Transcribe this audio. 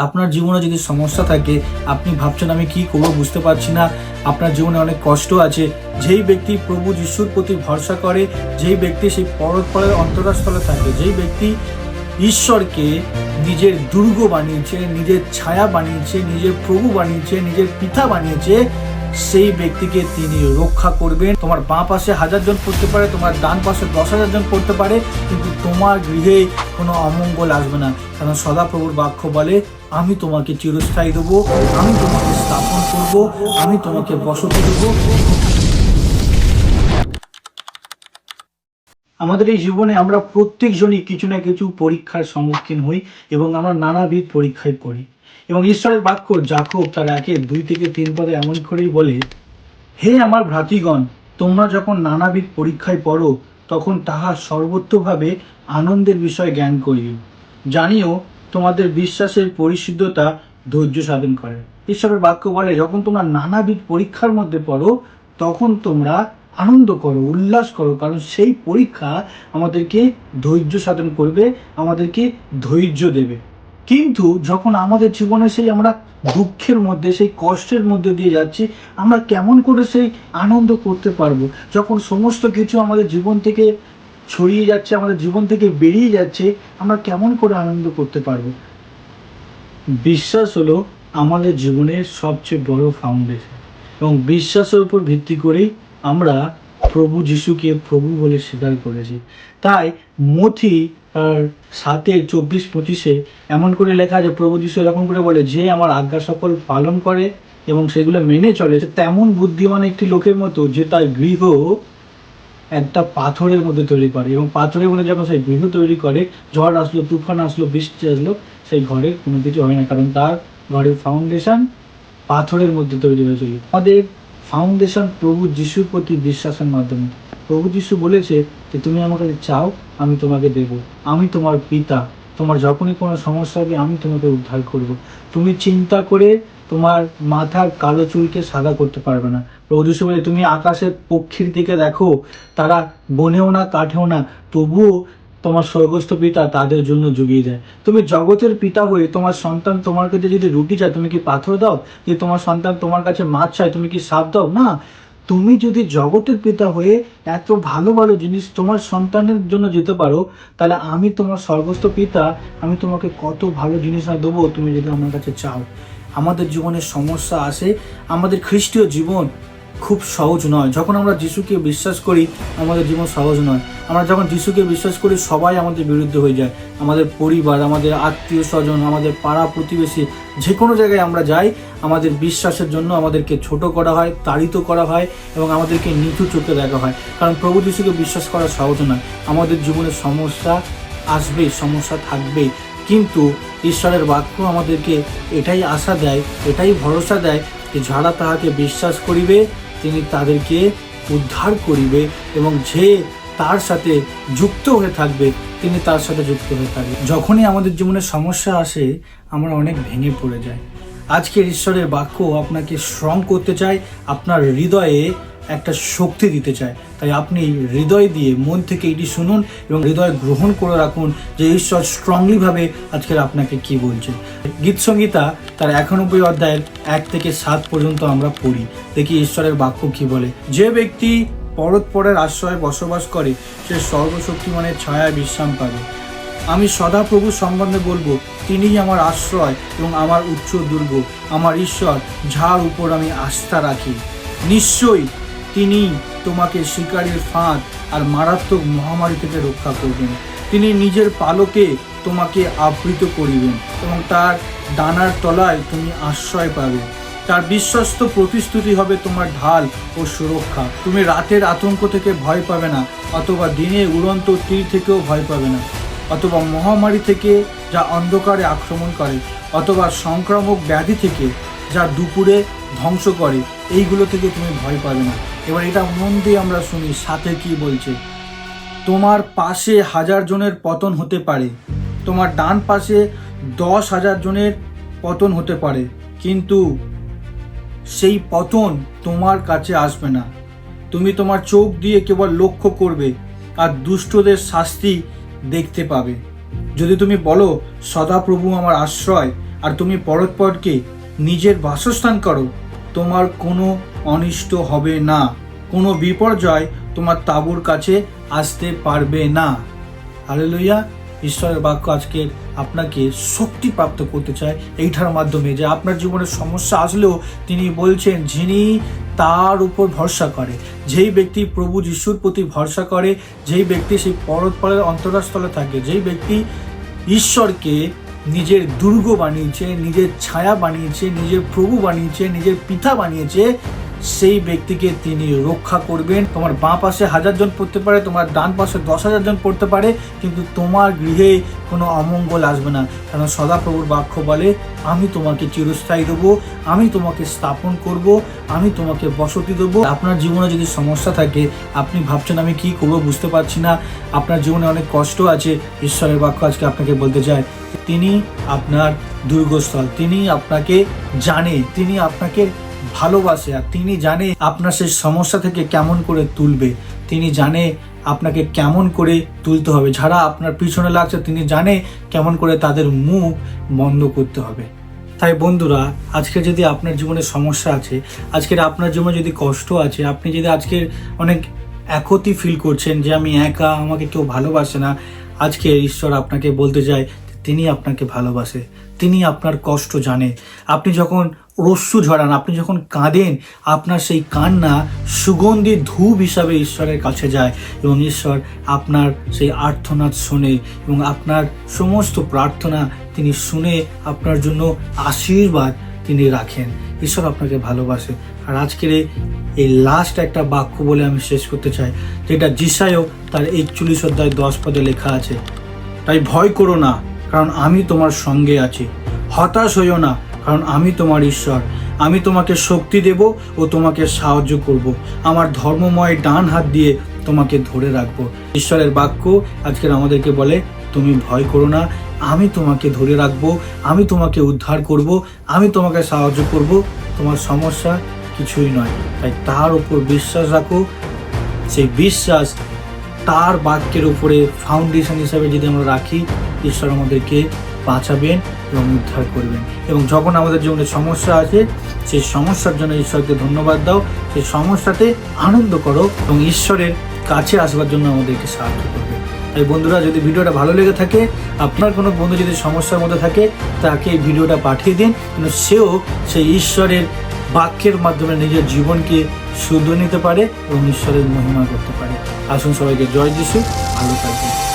আপনার জীবনে যদি সমস্যা থাকে, আপনি ভাবছেন আমি কি করব বুঝতে পারছি না। আপনার জীবনে অনেক কষ্ট আছে। যেই ব্যক্তি প্রভু যিশুর প্রতি ভরসা করে, যেই ব্যক্তি সেই পরস্পরের অন্তরাস্থলে থাকে, যেই ব্যক্তি ঈশ্বরকে নিজের দুর্গ বানিয়েছে, নিজের ছায়া বানিয়েছে, নিজের প্রভু বানিয়েছে, নিজের পিতা বানিয়েছে সেই ব্যক্তিকে তিনি রক্ষা করবেন। তোমার বাঁ পাশে হাজার জন পড়তে পারে, তোমার ডান পাশে দশ হাজার জন পড়তে পারে, কিন্তু তোমার গৃহে কোনো অমঙ্গল আসবে না। কারণ সদাপ্রভুর বাক্য বলে, আমি তোমাকে চিরস্থায়ী দেবো, আমি তোমাকে স্থাপন করব, আমি তোমাকে বসতি দেবো আমাদের এই জীবনে আমরা প্রত্যেকজনই কিছু না কিছু পরীক্ষার সম্মুখীন হই এবং আমরা নানাবিধ পরীক্ষায় পড়ি। এবং ঈশ্বরের বাক্য জাকব তার একে দুই থেকে তিন পদে এমন করেই বলে, হে আমার ভ্রাতৃগণ, তোমরা যখন নানাবিধ পরীক্ষায় পড়ো, তখন তাহা সর্বত্রভাবে আনন্দের বিষয় জ্ঞান করিও। জানিও, তোমাদের বিশ্বাসের পরিশুদ্ধতা ধৈর্য সাধন করে। ঈশ্বরের বাক্য বলে, যখন তোমরা নানাবিধ পরীক্ষার মধ্যে পড়ো, তখন তোমরা আনন্দ করো, উল্লাস করো, কারণ সেই পরীক্ষা আমাদেরকে ধৈর্য সাধন করবে, আমাদেরকে ধৈর্য দেবে। কিন্তু যখন আমাদের জীবনে সেই আমরা দুঃখের মধ্যে, সেই কষ্টের মধ্যে দিয়ে যাচ্ছি, আমরা কেমন করে সেই আনন্দ করতে পারব? যখন সমস্ত কিছু আমাদের জীবন থেকে ছড়িয়ে যাচ্ছে, আমাদের জীবন থেকে বেরিয়ে যাচ্ছে, আমরা কেমন করে আনন্দ করতে পারব? বিশ্বাস হলো আমাদের জীবনের সবচেয়ে বড় ফাউন্ডেশন এবং বিশ্বাসের উপর ভিত্তি করেই আমরা প্রভু যিশুকে প্রভু বলে স্বীকার করেছি। তাই মথি আর সাতের চব্বিশ পঁচিশে এমন করে লেখা আছে, প্রভু যিশু এরকম করে বলে, যে আমার আজ্ঞা সকল পালন করে এবং সেগুলো মেনে চলে তেমন বুদ্ধিমান একটি লোকের মতো যে তার গৃহ একটা পাথরের মধ্যে তৈরি করে এবং পাথরের মধ্যে যখন সেই গৃহ তৈরি করে, ঝড় আসলো, তুফান আসলো, বৃষ্টি আসলো, সেই ঘরে কোনো কিছু হয় না। কারণ তার ঘরের ফাউন্ডেশন পাথরের মধ্যে তৈরি হয়েছিল। আমাদের ফাউন্ডেশন প্রভু যিশুর প্রতি বিশ্বাসের মাধ্যমে। প্রভু যিশু বলেছে যে, তুমি আমার কাছে চাও, আমি তোমাকে দেব। আমি তোমার পিতা। তোমার যখনই কোনো সমস্যা হবে, আমি তোমাকে উদ্ধার করব। তুমি চিন্তা করে তোমার মাথার কালো চুলকে সাদা করতে পারবে না। প্রভু যিশু বলে, তুমি আকাশের পক্ষীর দিকে দেখো, তারা বনেও না, কাঠেও না। তবুও তোমার স্বর্গস্থ পিতা তাদের জন্য জুগিয়ে দেয়। তুমি জগতের পিতা হয়ে তোমার সন্তান তোমার কাছে যদি রুটি চায়, তুমি কি পাথর দাও? যে তোমার সন্তান তোমার কাছে মাছ চায়, তুমি কি সাপ দাও? না, তুমি যদি জগতের পিতা হয়ে এত ভালো ভালো জিনিস তোমার সন্তানের জন্য যেতে পারো, তাহলে আমি তোমার স্বর্গস্থ পিতা, আমি তোমাকে কত ভালো জিনিস না দেবো তুমি যদি আমার কাছে চাও। আমাদের জীবনে সমস্যা আসে, আমাদের খ্রিস্টীয় জীবন খুব সহজ নয়। যখন আমরা যিশুকে বিশ্বাস করি, আমাদের জীবন সহজ নয়। আমরা যখন যিশুকে বিশ্বাস করি, সবাই আমাদের বিরুদ্ধে হয়ে যায়। আমাদের পরিবার, আমাদের আত্মীয় স্বজন আমাদের পাড়া প্রতিবেশী, যে কোনো জায়গায় আমরা যাই, আমাদের বিশ্বাসের জন্য আমাদেরকে ছোট করা হয়, তাড়িত করা হয় এবং আমাদেরকে নিচু চোখে দেখা হয়। কারণ প্রভু যিশুকে বিশ্বাস করা সহজ নয়। আমাদের জীবনে সমস্যা আসবে সমস্যা থাকবেই। কিন্তু ঈশ্বরের বাক্য আমাদেরকে এটাই আশা দেয়, এটাই ভরসা দেয় যে যারা তাহাকে বিশ্বাস করিবে তিনি তাদেরকে উদ্ধার করিবে এবং যে তার সাথে যুক্ত হয়ে থাকবে, তিনি তার সাথে যুক্ত হয়ে থাকবে। যখনই আমাদের জীবনে সমস্যা আসে, আমরা অনেক ভেঙে পড়ে যাই। আজকের ঈশ্বরের বাক্য আপনাকে স্ট্রং করতে চায়, আপনার হৃদয়ে একটা শক্তি দিতে চায়। তাই আপনি হৃদয় দিয়ে মন থেকে এটি শুনুন এবং হৃদয় গ্রহণ করে রাখুন যে ঈশ্বর স্ট্রংলিভাবে আজকের আপনাকে কি বলছে গীত সংগীতা তার একানব্বই অধ্যায়ের এক থেকে সাত পর্যন্ত আমরা পড়ি। দেখি ঈশ্বরের বাক্য কি বলে, যে ব্যক্তি পরৎপরের আশ্রয়ে বসবাস করে, সে সর্বশক্তিমানের ছায়ায় বিশ্রাম পাবে। আমি সদাপ্রভু সম্বন্ধে বলব, তিনিই আমার আশ্রয় এবং আমার উচ্চ দুর্গ। আমার ঈশ্বর, যার উপর আমি আস্থা রাখি। নিশ্চয়ই তিনি তোমাকে শিকারের ফাঁদ আর মারাত্মক মহামারী থেকে রক্ষা করবেন। তিনি নিজের পালকে তোমাকে আবৃত করিবেন এবং তার ডানার তলায় তুমি আশ্রয় পাবে। তার বিশ্বস্ত প্রতিশ্রুতি হবে তোমার ঢাল ও সুরক্ষা। তুমি রাতের আতঙ্ক থেকে ভয় পাবে না, অথবা দিনে উড়ন্ত তীর থেকেও ভয় পাবে না, অথবা মহামারী থেকে যা অন্ধকারে আক্রমণ করে, অথবা সংক্রামক ব্যাধি থেকে যা দুপুরে ধ্বংস করে, এইগুলো থেকে তুমি ভয় পাবে না। এবার এটা মন দিয়ে আমরা শুনি, সাথে কি বলছে? তোমার পাশে হাজার জনের পতন হতে পারে। তোমার ডান পাশে দশ হাজার জনের পতন হতে পারে। কিন্তু সেই পতন তোমার কাছে আসবে না। তুমি তোমার চোখ দিয়ে কেবল লক্ষ্য করবে আর দুষ্টদের শাস্তি দেখতে পাবে। যদি তুমি বলো, সদাপ্রভু আমার আশ্রয়, আর তুমি পরস্পরকে নিজের বাসস্থান করো, তোমার কোনো অনিষ্ট হবে না। কোনো বিপর্যয় তোমার তাঁবুর কাছে আসতে পারবে না। হালেলুইয়া ঈশ্বরের বাক্য আজকে আপনাকে শক্তি প্রাপ্ত করতে চায় এইটার মাধ্যমে যে আপনার জীবনে সমস্যা আসলেও তিনি বলছেন, যিনি তার উপর ভরসা করে, যেই ব্যক্তি প্রভু যিশুর প্রতি ভরসা করে, যেই ব্যক্তি সেই পরৎপরের অন্তরাস্থলে থাকে, যেই ব্যক্তি ঈশ্বরকে নিজের দুর্গ বানিয়েছে, নিজের ছায়া বানিয়েছে, নিজের প্রভু বানিয়েছে, নিজের পিতা বানিয়েছে সেই ব্যক্তিকে তিনি রক্ষা করবেন। তোমার বাঁ পাশে হাজার জন পড়তে পারে, তোমার ডান পাশে দশ হাজার জন পড়তে পারে, কিন্তু তোমার গৃহে কোনো অমঙ্গল আসবে না। কারণ সদাপ্রভুর বাক্য বলে, আমি তোমাকে চিরস্থায়ী দেবো, আমি তোমাকে স্থাপন করব, আমি তোমাকে বসতি দেবো। আপনার জীবনে যদি সমস্যা থাকে, আপনি ভাবছেন আমি কি করব বুঝতে পারছি না। আপনার জীবনে অনেক কষ্ট আছে, ঈশ্বরের বাক্য আজকে আপনাকে বলতে চায় তিনি আপনার দুর্গস্থল, তিনি আপনাকে জানে, তিনি আপনাকে ভালোবাসে আর তিনি জানে আপনার সেই সমস্যা থেকে কেমন করে তুলবে। তিনি জানে আপনাকে কেমন করে তুলতে হবে। যারা আপনার পিছনে লাগছে, তিনি জানে কেমন করে তাদের মুখ বন্ধ করতে হবে। তাই বন্ধুরা, আজকে যদি আপনার জীবনে সমস্যা আছে, আজকের আপনার জীবনে যদি কষ্ট আছে, আপনি যদি আজকে অনেক একতি ফিল করছেন যে আমি একা, আমাকে কেউ ভালোবাসে না, আজকে ঈশ্বর আপনাকে বলতে চায়, তিনি আপনাকে ভালোবাসে। তিনি আপনার কষ্ট জানে। আপনি যখন রস্যু ঝরান। আপনি যখন কাঁদেন, আপনার সেই কান্না সুগন্ধি ধূপ হিসাবে ঈশ্বরের কাছে যায় এবং ঈশ্বর আপনার সেই আর্থনাদ শোনে এবং আপনার সমস্ত প্রার্থনা তিনি শুনে আপনার জন্য আশীর্বাদ তিনি রাখেন। ঈশ্বর আপনাকে ভালোবাসে। আর আজকের এই লাস্ট একটা বাক্য বলে আমি শেষ করতে চাই, যেটা জিসায়ও তার একচল্লিশ অধ্যায় দশ পদে লেখা আছে, তাই ভয় করো না, কারণ আমি তোমার সঙ্গে আছি। হতাশ হইও না কারণ আমি তোমার ঈশ্বর। আমি তোমাকে শক্তি দেব ও তোমাকে সাহায্য করব। আমার ধর্মময় ডান হাত দিয়ে তোমাকে ধরে রাখব। ঈশ্বরের বাক্য আজকের আমাদেরকে বলে, তুমি ভয় করো না। আমি তোমাকে ধরে রাখব। আমি তোমাকে উদ্ধার করব। আমি তোমাকে সাহায্য করব। তোমার সমস্যা কিছুই নয়। তাই তার উপর বিশ্বাস রাখো। সেই বিশ্বাস তার বাক্যের উপরে ফাউন্ডেশন হিসাবে যদি আমরা রাখি, ঈশ্বর আমাদেরকে বাঁচাবেন এবং উদ্ধার করবেন। এবং যখন আমাদের জীবনে সমস্যা আছে, সেই সমস্যার জন্য ঈশ্বরকে ধন্যবাদ দাও। সেই সমস্যাতে আনন্দ করো এবং ঈশ্বরের কাছে আসবার জন্য আমাদেরকে সাহায্য করবে। তাই বন্ধুরা, যদি ভিডিওটা ভালো লেগে থাকে, আপনার কোনো বন্ধু যদি সমস্যার মধ্যে থাকে, তাকে এই ভিডিওটা পাঠিয়ে দিন। যেন সেও সেই ঈশ্বরের বাক্যের মাধ্যমে নিজের জীবনকে শুধু নিতে পারে এবং ঈশ্বরের মহিমা করতে পারে। আসুন সবাইকে জয় যিশু। ভালো থাকবেন।